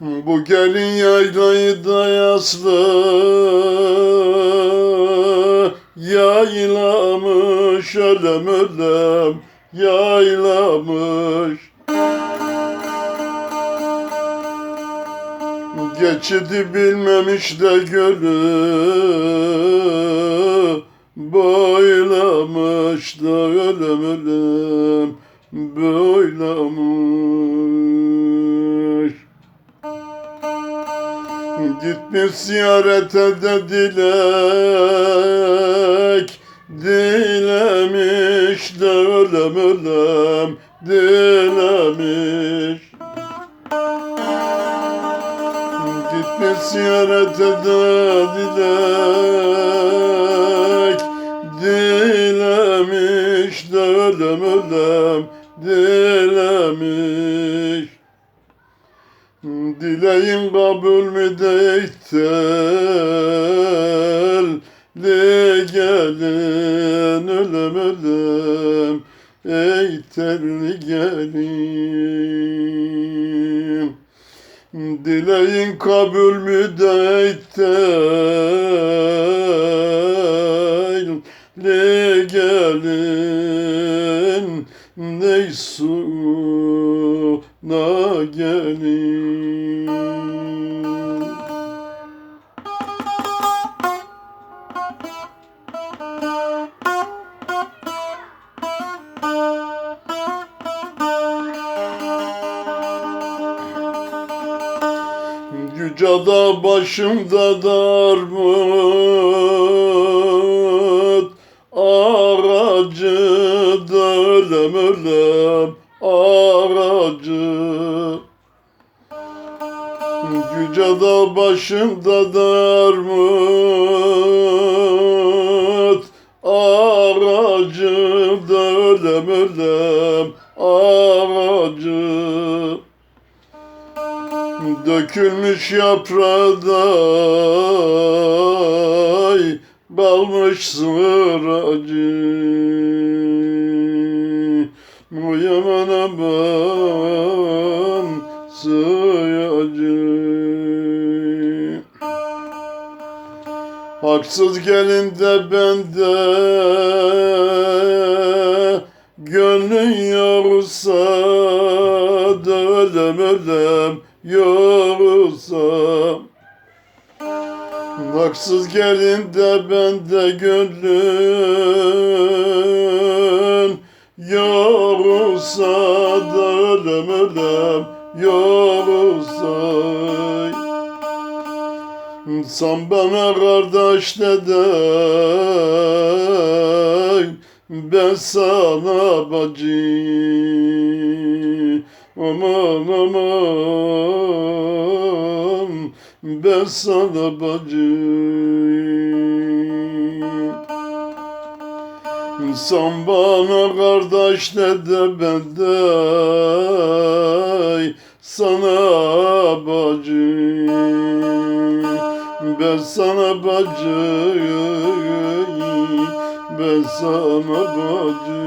Bu gelin yaylayı da yaslı Yaylamış ölem ölem Yaylamış. Geçidi bilmemiş de gölü Boylamış da ölem ölem Boylamış Gitmiş ziyarete de dilek. Dilemiş de ölem ölem Dilemiş. Gitmiş ziyarete de dilek. Dilemiş de ölem ölem Dilemiş Dileğin kabul mü deytel Li gelin ölem ölem Ey telli gelin. Dileğin kabul mü deytel Li gelin Ney suna gelin Yüce dağ başımda darmut aracı. Yüce dağ başımda darmut Aracı da ölem aracı. Dökülmüş yaprağı da ay, kalmış sıracı. Bu yaman aman sıyacı. Haksız gelin de bende Gönlün yorulsa da ölem yorulsa Haksız gelin de bende gönlün ölem yorulsa Sen bana kardeş deden Ben sana bacı. Aman aman. Ben sana bacı. Sen bana kardeş ben de sana bacı Ben sana bacı Ben sana bacı